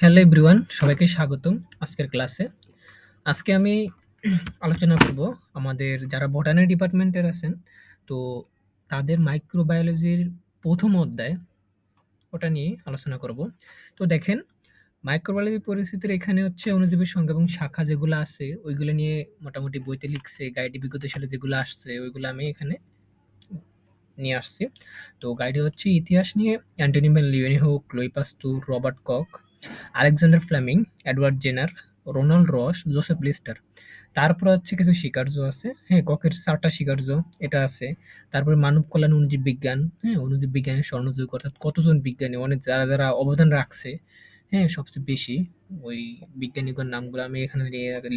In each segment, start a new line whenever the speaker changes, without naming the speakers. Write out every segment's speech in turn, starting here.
Hello everyone সবাইকে স্বাগতম আজকের ক্লাসে। আজকে আমি আলোচনা করব আমাদের যারা বটানি ডিপার্টমেন্টের আছেন, তো তাদের মাইক্রোবায়োলজির ১ম অধ্যায় ওটা নিয়ে আলোচনা করব। তো দেখেন মাইক্রোবায়োলজি পরিস্থিতির এখানে হচ্ছে অণুজীবের সংখ্যা এবং শাখা যেগুলো আছে ওইগুলো নিয়ে মোটামুটি বইতে লিখছে, গাইডে বিগত যেগুলো আসছে ওইগুলো আমি এখানে নিয়ে আসছি। তো গাইডে হচ্ছে ইতিহাস নিয়ে Antonie van Leeuwenhoek, Chloe Pasteur, Robert Koch, Alexander Fleming, Edward Jenner, Ronald Ross, Joseph Lister. তারপরে হচ্ছে কিছু স্বীকার্য আছে। হ্যাঁ, ককের ৪ টা স্বীকার্য এটা আছে। তারপরে মানব কল্যাণ অনুজীব বিজ্ঞান, হ্যাঁ? অণুজীব বিজ্ঞানের স্বর্ণযুগ অর্থাৎ কতজন বিজ্ঞানী অনেক যারা, যারা অবদান রাখছে, হ্যাঁ? সবচেয়ে বেশি ওই বিজ্ঞানীগণ নামগুলো আমি এখানে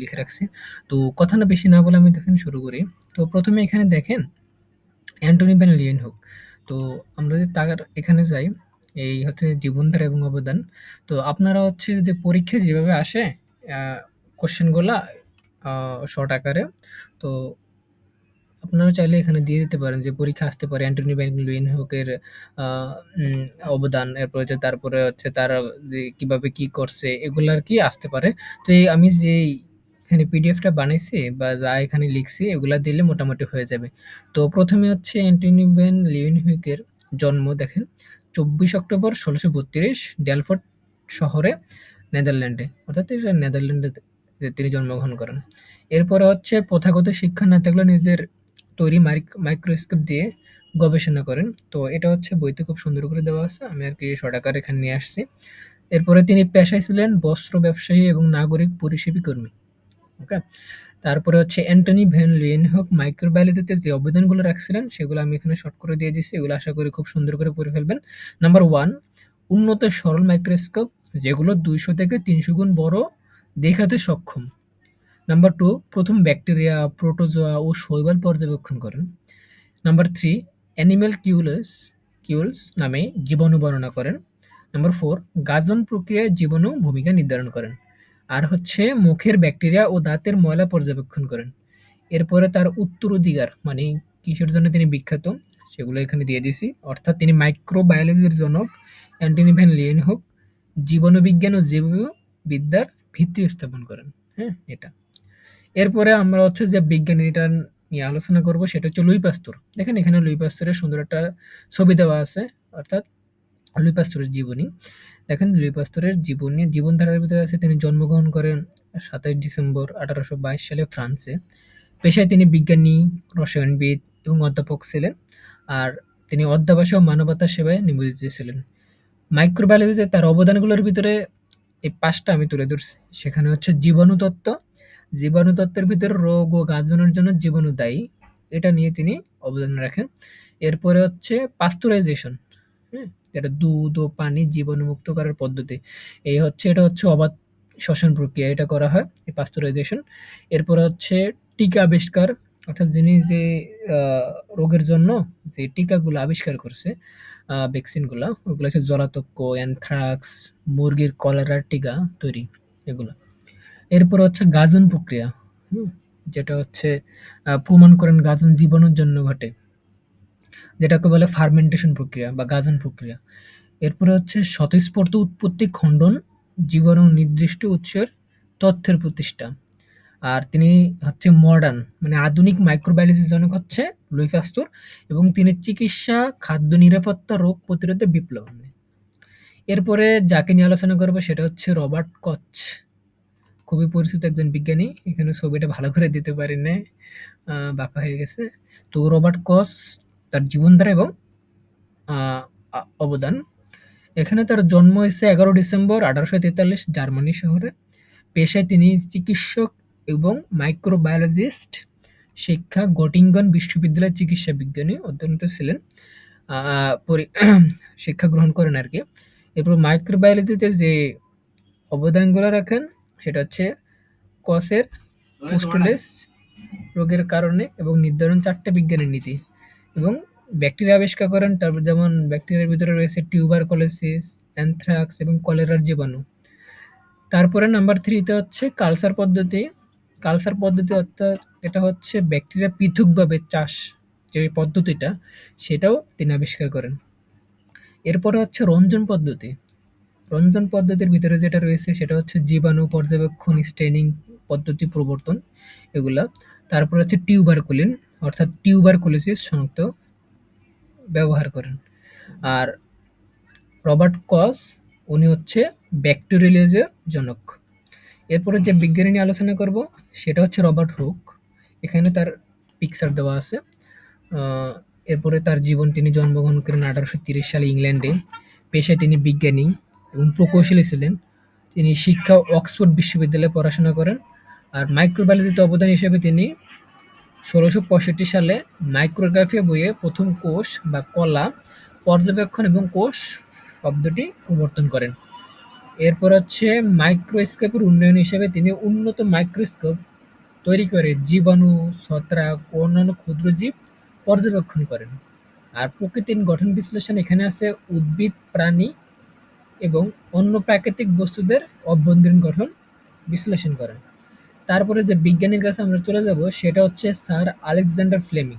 লিখে রাখছি। তো কথা না বেশি না বলে আমি দেখেন শুরু করি। তো প্রথমে এখানে দেখেন অ্যান্টনি ভ্যান লিয়েনহুক। তো আমরা যদি তার এখানে যাই, এই হচ্ছে জীবনধারা এবং অবদান। তো আপনারা হচ্ছে যদি পরীক্ষায় যেভাবে আসে আ শর্ট আকারে, তো আপনারা চাইলে এখানে দিয়ে দিতে পারেন যে পরীক্ষা আসতে পারে অ্যান্টনি ভ্যান লিয়েনহুকের আ অবদান, এরপরে হচ্ছে তারপরে হচ্ছে তারা যে কীভাবে কী করছে এগুলো আর কি আসতে পারে। তো এই আমি যেই এখানে পিডিএফটা বানাইছি বা যা এখানে লিখছি এগুলা দিলে মোটামুটি হয়ে যাবে। তো প্রথমে হচ্ছে অ্যান্টনি ভ্যান লিয়েনহুইকের জন্ম দেখেন ২৪ অক্টোবর ১৬৩২ ডেলফট শহরে নেদারল্যান্ডে। অর্থাৎ এটা নেদারল্যান্ডে তিনি জন্মগ্রহণ করেন। এরপরে হচ্ছে প্রথাগত শিক্ষা না থাকলেও নিজের তৈরি মাইক, মাইক্রোস্কোপ দিয়ে গবেষণা করেন। তো এটা হচ্ছে বইতে খুব সুন্দর করে দেওয়া আছে। আমি আরকি শর্ট আকারে এখানে নিয়ে আসছি। এরপরে তিনি পেশায় ছিলেন বস্ত্র ব্যবসায়ী এবং নাগরিক পরিষেবী কর্মী। ওকে? তারপরে হচ্ছে অ্যান্টনি ভ্যান লিয়েনহুক মাইক্রোবায়োলজিতে যে অবদানগুলো রাখছিলেন সেগুলো আমি এখানে শর্ট করে দিয়ে দিচ্ছি। এগুলো আশা করি খুব সুন্দর করে পড়ে ফেলবেন। নাম্বার ওয়ান উন্নত সরল মাইক্রোস্কোপ যেগুলো ২০০ থেকে ৩০০ গুণ বড় দেখাতে সক্ষম। নাম্বার টু প্রথম ব্যাকটেরিয়া, প্রোটোজোয়া ও শৈবাল পর্যবেক্ষণ করেন। নাম্বার 3 অ্যানিমাল কিউলস কিউলস নামে জীবাণু বর্ণনা করেন। নাম্বার ফোর গাজন প্রক্রিয়ায় জীবাণু ভূমিকা নির্ধারণ করেন। আর হচ্ছে মুখের ব্যাকটেরিয়া ও দাঁতের ময়লা পর্যবেক্ষণ করেন। এরপরে তার উত্তরাধিকার মানে কিসের জন্য তিনি বিখ্যাত, সেগুলো এখানে দিয়ে দিছি। অর্থাৎ তিনি মাইক্রোবায়োলজির জনক অ্যান্টনি ভ্যান লিয়েনহুক জীবাণুবিজ্ঞান ও জীববিদ্যার ভিত্তি স্থাপন করেন। হ্যাঁ? এটা। এরপরে আমরা হচ্ছে যে বিজ্ঞানীটা নিয়ে আলোচনা করব, সেটা হচ্ছে লুই পাস্তুর। দেখেন এখানে লুই পাস্তুরের সুন্দর একটা ছবি দেওয়া আছে। অর্থাৎ লুই পাস্তুরের জীবনী। দেখেন লুই পাস্তুরের জীবনী জীবনধারার ভিতরে আছে তিনি জন্মগ্রহণ করেন ২৭ ডিসেম্বর ১৮২২ সালে ফ্রান্সে। পেশায় তিনি বিজ্ঞানী, রসায়নবিদ এবং অধ্যাপক ছিলেন। আর তিনি অধ্যাবসায় ও মানবতার সেবায় নিবেদিত ছিলেন। মাইক্রোবায়োলজিতে তার অবদানগুলোর ভিতরে এই পাঁচটা আমি তুলে ধরছি। সেখানে হচ্ছে জীবাণুতত্ত্ব, জীবাণুতত্ত্বের ভিতরে রোগ ও গাজনের জন্য জীবাণু দায়ী। এটা নিয়ে তিনি অবদান রাখেন। এরপরে হচ্ছে পাস্তুরাইজেশন, হ্যাঁ? যেটা দুধ ও পানি জীবাণুমুক্ত করার পদ্ধতি। এই হচ্ছে এটা হচ্ছে অবাধ শ্বসন প্রক্রিয়া এটা করা হয়, এই পাস্তুরাইজেশন। এরপর হচ্ছে টিকা আবিষ্কার অর্থাৎ যিনি যে রোগের জন্য যে টিকাগুলো আবিষ্কার করছে, ভ্যাকসিনগুলা ওগুলো হচ্ছে জলাতঙ্ক, অ্যানথ্রাক্স, মুরগির কলেরার টিকা তৈরি এগুলা। এরপর হচ্ছে গাজন প্রক্রিয়া, হুম? যেটা হচ্ছে প্রমাণ করেন গাজন জীবনের জন্য ঘটে। যেটাকে বলে ফার্মেন্টেশন প্রক্রিয়া বা গাজন প্রক্রিয়া। এরপরে হচ্ছে স্বতঃস্ফূর্ত উৎপত্তি খণ্ডন, জীবাণু নির্দিষ্ট উৎসের তথ্যের প্রতিষ্ঠা। আর তিনি হচ্ছে মডার্ন মানে আধুনিক মাইক্রোবায়োলজির জনক হচ্ছে লুই পাস্তুর এবং তিনি চিকিৎসা, খাদ্য নিরাপত্তা, রোগ প্রতিরোধে বিপ্লব। এরপরে যাকে নিয়ে আলোচনা করব সেটা হচ্ছে রবার্ট কচ। খুবই পরিচিত একজন বিজ্ঞানী। এখানে ছবিটা ভালো করে দিতে পারি বাঁকা হয়ে গেছে। তো রবার্ট কচ তার জীবনধারা এবং অবদান। এখানে তার জন্ম হইছে ১১ ডিসেম্বর ১৮৪৩ জার্মানি শহরে। পেশায় তিনি চিকিৎসক এবং মাইক্রোবায়োলজিস্ট। শিক্ষা গটিঙ্গন বিশ্ববিদ্যালয়ের চিকিৎসা বিজ্ঞানী অধ্যয়নরত ছিলেন। শিক্ষা গ্রহণ করেন আর কি এরপর মাইক্রোবায়োলজিতে যে অবদানগুলো রাখেন সেটা হচ্ছে কচের পুস্টুলেস রোগের কারণে এবং নির্ধারণ চারটে বিজ্ঞানের নীতি এবং ব্যাকটেরিয়া আবিষ্কার করেন। তারপর যেমন ব্যাকটেরিয়ার ভিতরে রয়েছে টিউবারকুলোসিস, অ্যানথ্রাক্স এবং কলেরার জীবাণু। তারপরে নাম্বার থ্রিতে হচ্ছে কালচার পদ্ধতি। কালচার পদ্ধতি অর্থাৎ এটা হচ্ছে ব্যাকটেরিয়া পৃথকভাবে চাষ যে পদ্ধতিটা সেটাও তিনি আবিষ্কার করেন। এরপরে হচ্ছে রঞ্জন পদ্ধতি। রন্ধন পদ্ধতির ভিতরে যেটা রয়েছে সেটা হচ্ছে জীবাণু পর্যবেক্ষণ, স্টেনিং পদ্ধতি প্রবর্তন এগুলা। তারপর হচ্ছে টিউবারকুলিন অর্থাৎ টিউবারকুলোসিস শনাক্ত ব্যবহার করেন। আর রবার্ট কস, উনি হচ্ছে ব্যাকটেরিওলজির জনক। এরপরে যে বিজ্ঞানী নিয়ে আলোচনা করব, সেটা হচ্ছে রবার্ট হুক। এখানে তার পিকচার দেওয়া আছে। এরপরে তার জীবন তিনি জন্মগ্রহণ করেন ১৮৩০ সালে ইংল্যান্ডে। পেশায় তিনি বিজ্ঞানী এবং প্রকৌশলী ছিলেন। তিনি শিক্ষা অক্সফোর্ড বিশ্ববিদ্যালয়ে পড়াশোনা করেন। আর মাইক্রোবায়োলজিতে অবদান হিসেবে তিনি ১৬৬৫ সালে মাইক্রোগ্রাফিয়া বইয়ে প্রথম কোষ বা কলা পর্যবেক্ষণ এবং কোষ শব্দটি প্রবর্তন করেন। এরপর হচ্ছে মাইক্রোস্কোপের উন্নয়ন হিসেবে তিনি উন্নত মাইক্রোস্কোপ তৈরি করে জীবাণু, ছত্রাক ও অন্যান্য ক্ষুদ্র জীব পর্যবেক্ষণ করেন। আর প্রকৃতির গঠন বিশ্লেষণ এখানে আছে উদ্ভিদ, প্রাণী এবং অন্য প্রাকৃতিক বস্তুদের অভ্যন্তরীণ গঠন বিশ্লেষণ করেন। তারপরে যে বিজ্ঞানীর কাছে আমরা চলে যাব, সেটা হচ্ছে sir Alexander Fleming.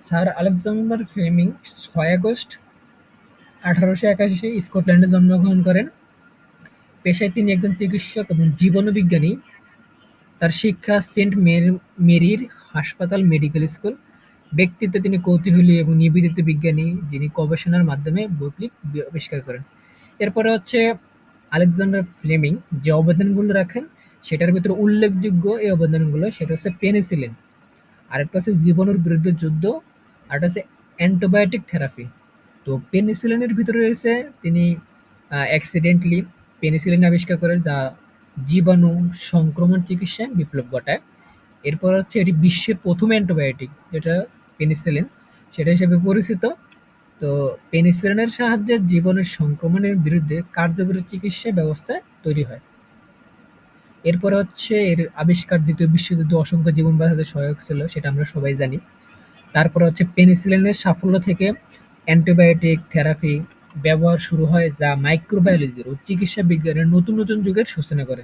Sir Alexander Fleming ছয় আগস্ট ১৮৮১ স্কটল্যান্ডে জন্মগ্রহণ করেন। পেশায় তিনি একজন চিকিৎসক এবং জীবাণুবিজ্ঞানী। তার শিক্ষা সেন্ট মেরির হাসপাতাল মেডিকেল স্কুল। ব্যক্তিত্বে তিনি কৌতূহলী এবং নিবেদিত বিজ্ঞানী, যিনি গবেষণার মাধ্যমে বৈপ্লবিক আবিষ্কার করেন। এরপরে হচ্ছে আলেকজান্ডার ফ্লেমিং, যে অবদানগুলো রাখেন সেটার ভিতরে উল্লেখযোগ্য এই অবদানগুলো সেটা হচ্ছে পেনিসিলিন। আরেকটা হচ্ছে জীবাণুর বিরুদ্ধে যুদ্ধ, আরেকটা হচ্ছে অ্যান্টিবায়োটিক থেরাপি। তো পেনিসিলিনের ভিতরে রয়েছে তিনি অ্যাক্সিডেন্টলি পেনিসিলিন আবিষ্কার করেন যা জীবাণু সংক্রমণ চিকিৎসায় বিপ্লব ঘটায়। এরপর হচ্ছে এটি বিশ্বের প্রথম অ্যান্টিবায়োটিক যেটা পেনিসিলিন সেটা হিসেবে পরিচিত। তো পেনিসিলিনের সাহায্যে জীবাণুর সংক্রমণের বিরুদ্ধে কার্যকরী চিকিৎসা ব্যবস্থা তৈরি হয়। এরপরে হচ্ছে এর আবিষ্কার দ্বিতীয় বিশ্বযুদ্ধে অসংখ্য জীবন বাঁচাতে সহায়ক ছিল সেটা আমরা সবাই জানি। তারপরে হচ্ছে পেনিসিলিনের সাফল্য থেকে অ্যান্টিবায়োটিক থেরাপি ব্যবহার শুরু হয় যা মাইক্রোবায়োলজির ও চিকিৎসা বিজ্ঞানের নতুন, নতুন যুগের সূচনা করে।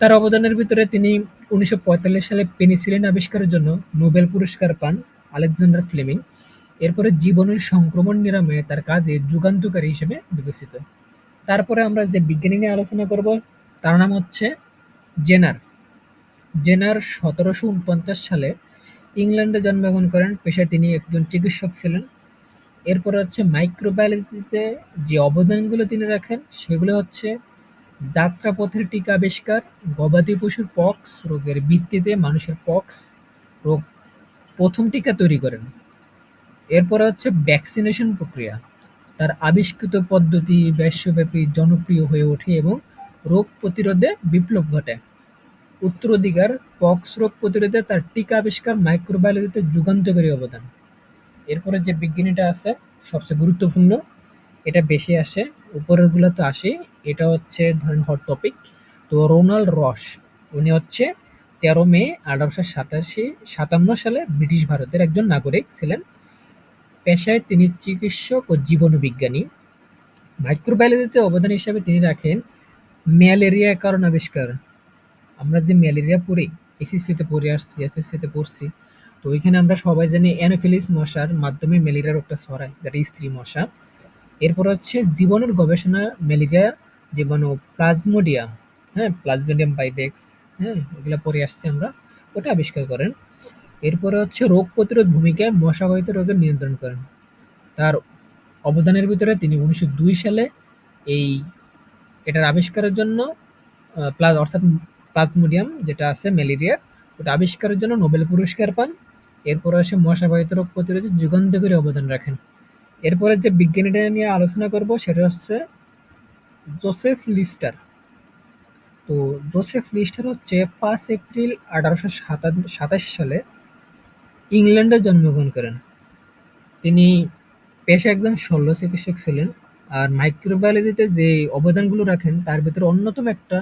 তার অবদানের ভিতরে তিনি ১৯৪৫ সালে পেনিসিলিন আবিষ্কারের জন্য নোবেল পুরস্কার পান আলেকজান্ডার ফ্লেমিং। এরপরে জীবনের সংক্রমণ নিরাময়ে তার কাজে যুগান্তকারী হিসেবে বিবেচিত। তারপরে আমরা যে বিজ্ঞানী নিয়ে আলোচনা করব তার নাম হচ্ছে জেনার। জেনার সতেরোশো উনপঞ্চাশ সালে ইংল্যান্ডে জন্মগ্রহণ করেন। পেশায় তিনি একজন চিকিৎসক ছিলেন। এরপরে হচ্ছে মাইক্রোবায়োলজিতে যে অবদানগুলো তিনি রাখেন সেগুলো হচ্ছে যাত্রাপথের টিকা আবিষ্কার, গবাদি পশুর পক্স রোগের ভিত্তিতে মানুষের পক্স রোগ প্রথম টিকা তৈরি করেন। এরপরে হচ্ছে ভ্যাকসিনেশন প্রক্রিয়া। তার আবিষ্কৃত পদ্ধতি বিশ্বব্যাপী জনপ্রিয় হয়ে ওঠে এবং রোগ প্রতিরোধে বিপ্লব ঘটায়। উত্তরাধিকার পক্স রোগ প্রতিরোধে তার টিকা আবিষ্কার মাইক্রোবায়োলজিতে যুগান্তকারী অবদান। এরপরে যে বিজ্ঞানীটা আছে, সবচেয়ে গুরুত্বপূর্ণ, এটা বেশি আসে, উপরেরগুলো তো আসেই, এটা হচ্ছে ধরেন হট টপিক তো রোনাল্ড রস, উনি হচ্ছে তেরো মে আঠারোশো সাতাশি, সাতান্ন সালে ব্রিটিশ ভারতের একজন নাগরিক ছিলেন পেশায় তিনি চিকিৎসক ও জীবনবিজ্ঞানী মাইক্রোবায়োলজিতে অবদান হিসাবে তিনি রাখেন ম্যালেরিয়া কারণ আবিষ্কার। আমরা যে ম্যালেরিয়া পড়ি এসএসসিতে পড়ে, আসছি এসএসসিতে পড়ছি, তো ওইখানে আমরা সবাই জানি অ্যানোফিলিস মশার মাধ্যমে ম্যালেরিয়া রোগটা ছড়ায়, যেটা স্ত্রী মশা। এরপর হচ্ছে জীবাণুর গবেষণা ম্যালেরিয়া, জীবাণু প্লাজমোডিয়াম হ্যাঁ প্লাজমোডিয়াম বাইবেক্স হ্যাঁ এগুলো পরে আসছি আমরা, ওটা আবিষ্কার করেন। এরপরে হচ্ছে রোগ প্রতিরোধ ভূমিকায় মশাবাহিত রোগের নিয়ন্ত্রণ করেন। তার অবদানের ভিতরে তিনি উনিশশো দুই সালে এই এটার আবিষ্কারের জন্য প্লাজ, অর্থাৎ প্লাজমোডিয়াম যেটা আছে, ম্যালেরিয়ার, ওটা আবিষ্কারের জন্য নোবেল পুরস্কার পান। এরপরে আসে মশাবাহিত রোগ প্রতিরোধে যুগান্তকারী অবদান রাখেন। এরপরে যে বিজ্ঞানীটা নিয়ে আলোচনা করব, সেটা হচ্ছে জোসেফ লিস্টার। তো জোসেফ লিস্টার হচ্ছে পাঁচ এপ্রিল আঠারোশো সাতাশ সালে ইংল্যান্ডে জন্মগ্রহণ করেন। তিনি পেশা একজন শল্য চিকিৎসক ছিলেন। আর মাইক্রোবায়োলজিতে যে অবদানগুলো রাখেন, তার ভিতরে অন্যতম একটা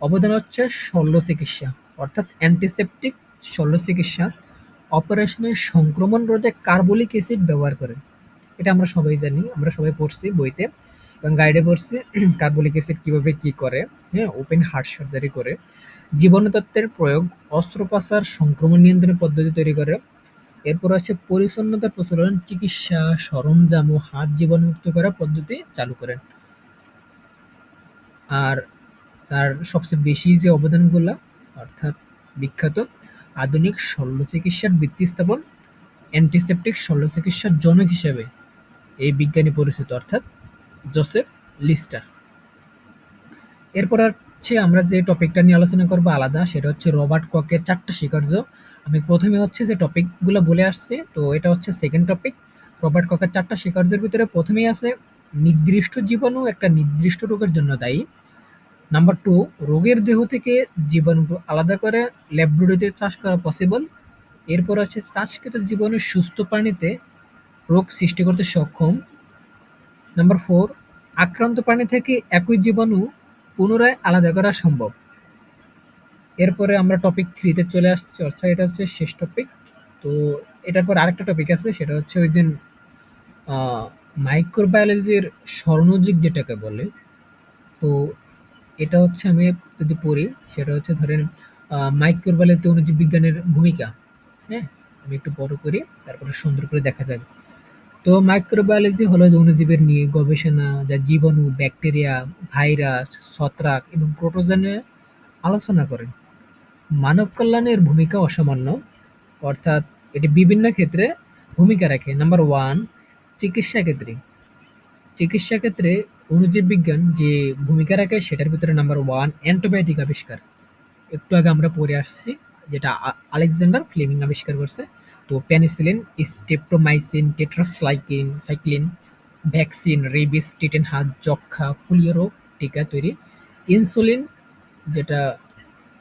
অবদান হচ্ছে শল্য চিকিৎসা অর্থাৎ অ্যান্টিসেপটিক শল্য চিকিৎসা অপারেশনের সংক্রমণ রোধে কার্বলিক অ্যাসিড ব্যবহার করে এটা আমরা সবাই জানি, আমরা সবাই পড়ছি বইতে এবং গাইডে পড়ছি কার্বলিক অ্যাসিড কীভাবে কী করে হ্যাঁ ওপেন হার্ট সার্জারি করে, জীবাণুতত্ত্বের প্রয়োগ, অস্ত্রোপচার, সংক্রমণ নিয়ন্ত্রণের পদ্ধতি তৈরি করে এরপর হচ্ছে পরিচ্ছন্নতার প্রচলন চিকিৎসা সরঞ্জাম ও হাত জীবাণুমুক্ত করার পদ্ধতি চালু করেন আর তার সবচেয়ে বেশি যে অবদানগুলা অর্থাৎ বিখ্যাত আধুনিক শল্যচিকিৎসার ভিত্তি স্থাপন, অ্যান্টিসেপটিক শল্যচিকিৎসার জনক হিসেবে এই বিজ্ঞানী পরিচিত অর্থাৎ জোসেফ লিস্টার। এরপর হচ্ছে আমরা যে টপিকটা নিয়ে আলোচনা করব আলাদা সেটা হচ্ছে রবার্ট ককের চারটা স্বীকার্য। আমি প্রথমে হচ্ছে যে টপিকগুলো বলে আসছি, তো এটা হচ্ছে সেকেন্ড টপিক। রবার্ট ককের চারটা স্বীকার্যের ভিতরে প্রথমেই আছে, নির্দিষ্ট জীবাণু একটা নির্দিষ্ট রোগের জন্য দায়ী। নাম্বার টু রোগের দেহ থেকে জীবাণু আলাদা করে ল্যাবরেটরিতে চাষ করা পসিবল। এরপর আছে চাষকৃত জীবাণু সুস্থ প্রাণীতে রোগ সৃষ্টি করতে সক্ষম। নাম্বার ফোর আক্রান্ত প্রাণী থেকে একই জীবাণু পুনরায় আলাদা করা সম্ভব। এরপরে আমরা টপিক থ্রিতে চলে আসছি অর্থাৎ এটা হচ্ছে শেষ টপিক। তো এটার পর আরেকটা টপিক আছে সেটা হচ্ছে ওই যে মাইক্রোবায়োলজির স্বর্ণযুগ যেটাকে বলে। তো এটা হচ্ছে আমি যদি পড়ি সেটা হচ্ছে ধরেন মাইক্রোবায়োলজি অনুজীব বিজ্ঞানের ভূমিকা। হ্যাঁ? আমি একটু বড় করি তারপরে সুন্দর করে দেখা যাবে। তো মাইক্রোবায়োলজি হলো অণুজীবের নিয়ে গবেষণা যা জীবাণু, ব্যাকটেরিয়া, ভাইরাস, ছত্রাক এবং প্রোটোজেনে আলোচনা করে। মানব কল্যাণের ভূমিকা অসামান্য অর্থাৎ এটি বিভিন্ন ক্ষেত্রে ভূমিকা রাখে। নাম্বার ওয়ান চিকিৎসা ক্ষেত্রে চিকিৎসা ক্ষেত্রে অণুজীব বিজ্ঞান যে ভূমিকা রাখে সেটার ভিতরে নাম্বার ওয়ান অ্যান্টিবায়োটিক আবিষ্কার। একটু আগে আমরা পড়ে আসছি যেটা আলেকজান্ডার ফ্লেমিং আবিষ্কার করছে। তো penicillin, streptomycin, tetracycline cyclin, vaccine, rabies, tetanus হাত যক্ষা, ফুলিয়া রোগ টিকা তৈরি, ইনসুলিন যেটা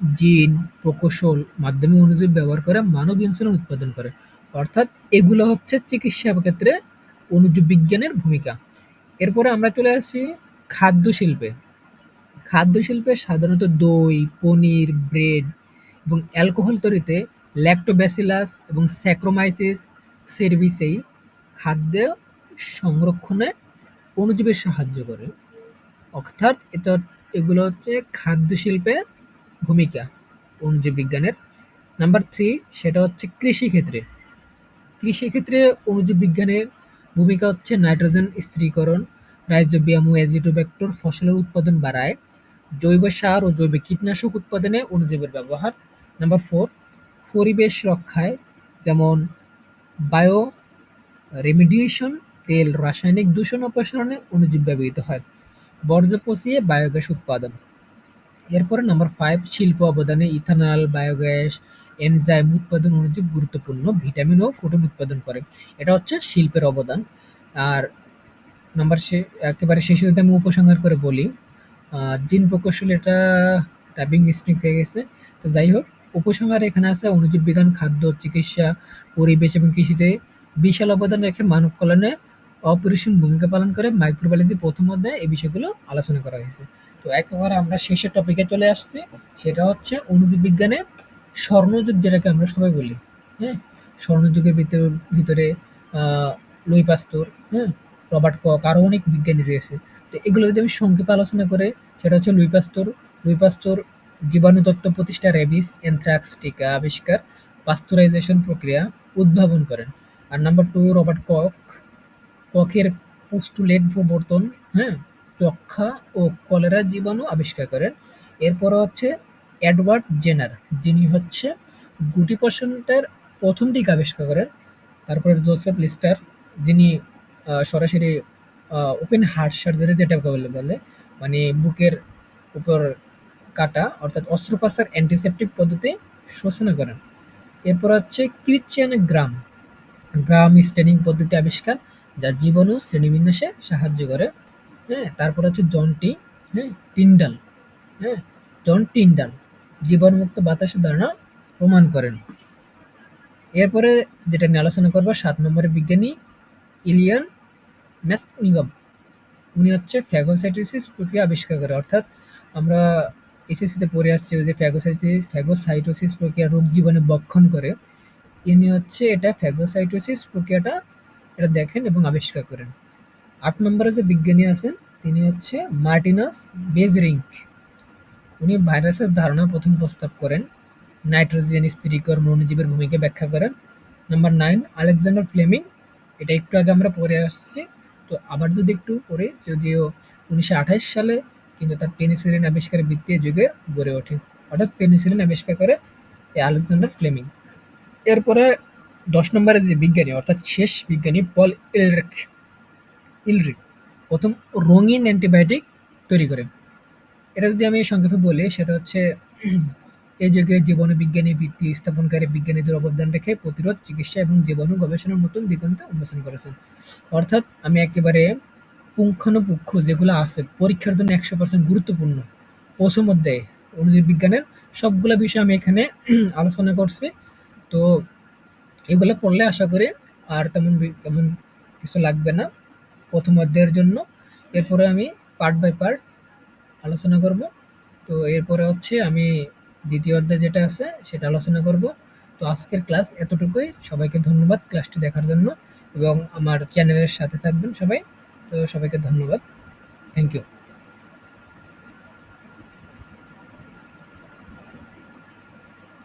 জিন প্রকৌশল মাধ্যমে অণুজীব ব্যবহার করে মানব ইনসুলিন উৎপাদন করে। অর্থাৎ এগুলো হচ্ছে চিকিৎসা ক্ষেত্রে অণুজীব বিজ্ঞানের ভূমিকা। এরপরে আমরা চলে আসি খাদ্য শিল্পে। খাদ্য শিল্পে সাধারণত দই, পনির, ব্রেড এবং অ্যালকোহল তৈরিতে ল্যাক্টোব্যাসিলাস এবং স্যাক্রোমাইসিস সেরভিসেই খাদ্য সংরক্ষণে অণুজীবের সাহায্য করে। অর্থাৎ এটা এগুলো হচ্ছে খাদ্য শিল্পের ভূমিকা অণুজীব বিজ্ঞানের। নাম্বার থ্রি সেটা হচ্ছে কৃষিক্ষেত্রে। কৃষিক্ষেত্রে অণুজীব বিজ্ঞানের ভূমিকা হচ্ছে নাইট্রোজেন স্থিরীকরণ, রাইজোবিয়াম ও অ্যাজিটোব্যাক্টর ফসলের উৎপাদন বাড়ায়, জৈব সার ও জৈব কীটনাশক উৎপাদনে অণুজীবের ব্যবহার। নাম্বার ফোর পরিবেশ রক্ষায় যেমন বায়ো রেমিডিয়েশন, তেল, রাসায়নিক দূষণ অপসারণে অণুজীব ব্যবহৃত হয়। বর্জ্য পচিয়ে বায়োগ্যাস উৎপাদন। এরপরে নাম্বার ফাইভ শিল্প অবদানে ইথানল, বায়োগ্যাস, এনজাইম উৎপাদন অণুজীব গুরুত্বপূর্ণ ভিটামিন ও প্রোটিন উৎপাদন করে। এটা হচ্ছে শিল্পের অবদান। আর নাম্বার সে একেবারে শেষে যদি আমি উপসংহার করে বলি জিন প্রকৌশল এটা টাইপিং মিস্টেক হয়ে গেছে। তো যাই হোক উপসংহার এখানে আছে অনুজীব বিজ্ঞান, খাদ্য, চিকিৎসা, পরিবেশ এবং কৃষিতে বিশাল অবদান রেখে মানব কল্যাণে অপরিসীম ভূমিকা পালন করে মাইক্রোবায়োলজি প্রথম অধ্যায়ে এই বিষয়গুলো আলোচনা করা হয়েছে। তো একেবারে আমরা শেষের টপিকে চলে আসছি। সেটা হচ্ছে অণুজীব বিজ্ঞানে স্বর্ণযুগ যেটাকে আমরা সবাই বলি হ্যাঁ? স্বর্ণযুগের ভিতরে ভিতরে লুই পাস্তুর হ্যাঁ? রবার্ট কক আরও অনেক বিজ্ঞানী রয়েছে। তো এগুলো যদি আমি সংক্ষেপে আলোচনা করে, সেটা হচ্ছে লুই পাস্তুর। লুই পাস্তুর জীবাণু তত্ত্ব প্রতিষ্ঠা রেবিস অ্যানথ্রাক্স টিকা আবিষ্কার, পাস্তুরাইজেশন প্রক্রিয়া উদ্ভাবন করেন। আর নাম্বার টু রবার্ট কক, ককের পুস্টুলেট প্রবর্তন হ্যাঁ? যক্ষা ও কলেরা জীবাণু আবিষ্কার করেন। এরপর হচ্ছে এডওয়ার্ড জেনার, যিনি হচ্ছে গুটি পশনটার প্রথম টিকা আবিষ্কার করেন। তারপরে জোসেফ লিস্টার, যিনি সরাসরি ওপেন হার্ট সার্জারি যেটা বলে বলে। মানে বুকের উপর কাটা, অর্থাৎ অস্ত্রোপচার অ্যান্টিসেপটিক পদ্ধতি শোষণা করেন। এরপর হচ্ছে ক্রিশ্চিয়ান গ্রাম গ্রাম স্টেনিং পদ্ধতি আবিষ্কার, যা জীবাণু শ্রেণীবিন্যাসে সাহায্য করে। হ্যাঁ তারপর হচ্ছে জনটি হ্যাঁ টিন্ডাল হ্যাঁ জন টিন্ডাল, জীবাণুমুক্ত বাতাসের ধারণা প্রমাণ করেন। এরপরে যেটা নিয়ে আলোচনা করব, সাত নম্বরের বিজ্ঞানী ইলিয়ান ম্যাসনিগম উনি হচ্ছে ফ্যাগোসাইটোসিস প্রক্রিয়া আবিষ্কার করে। অর্থাৎ আমরা এসএসসিতে পড়ে আসছি যে ফ্যাগোসাইটিস ফ্যাগোসাইটোসিস প্রক্রিয়া, রোগ জীবনে বক্ষণ করে। ইনি হচ্ছে এটা ফ্যাগোসাইটোসিস প্রক্রিয়াটা এটা দেখেন এবং আবিষ্কার করেন। আট নম্বরে যে বিজ্ঞানী আছেন, তিনি হচ্ছে মার্টিনাস বেজরিঙ্ক। উনি ভাইরাসের ধারণা প্রথম প্রস্তাব করেন, নাইট্রোজেন স্থিরীকরণ অণুজীবের ভূমিকা ব্যাখ্যা করেন। নাম্বার নাইন, আলেকজান্ডার ফ্লেমিং, এটা একটু আগে আমরা পড়ে আসছি। তো আবার যদি একটু পড়ে, যদিও উনিশশো আঠাশ সালে কিন্তু তার পেনিসিলিন আবিষ্কারের ভিত্তি এই যুগে গড়ে ওঠে। অর্থাৎ পেনিসিলিন আবিষ্কার করে এই আলেকজান্ডার ফ্লেমিং। এরপরে দশ নম্বরে যে বিজ্ঞানী, অর্থাৎ শেষ বিজ্ঞানী পল ইলরিক ইলরিক, প্রথম রঙিন অ্যান্টিবায়োটিক তৈরি করে। এটা যদি আমি সংক্ষেপে বলি, সেটা হচ্ছে এই যুগে জীবাণু বিজ্ঞানী ভিত্তি স্থাপনকারী বিজ্ঞানীদের অবদান রেখে প্রতিরোধ, চিকিৎসা এবং জীবাণু গবেষণার নতুন দিগন্ত উন্মোচন করেছেন। অর্থাৎ আমি একেবারে পুঙ্খানুপুঙ্খ যেগুলো আছে, পরীক্ষার জন্য একশো পার্সেন্ট গুরুত্বপূর্ণ পশু মধ্যে অনুজীব বিজ্ঞানের সবগুলো বিষয় আমি এখানে আলোচনা করছি। তো এগুলো পড়লে আশা করি আর তেমন তেমন কিছু লাগবে না। প্রথম অধ্যায়ের জন্য। এরপরে আমি পার্ট বাই পার্ট আলোচনা করব। তো এরপরে হচ্ছে আমি দ্বিতীয় অধ্যায় যেটা আছে সেটা আলোচনা করব। তো আজকের ক্লাস এতটুকুই। সবাইকে ধন্যবাদ ক্লাসটি দেখার জন্য এবং আমার চ্যানেলের সাথে থাকবেন সবাই। তো সবাইকে ধন্যবাদ। Thank you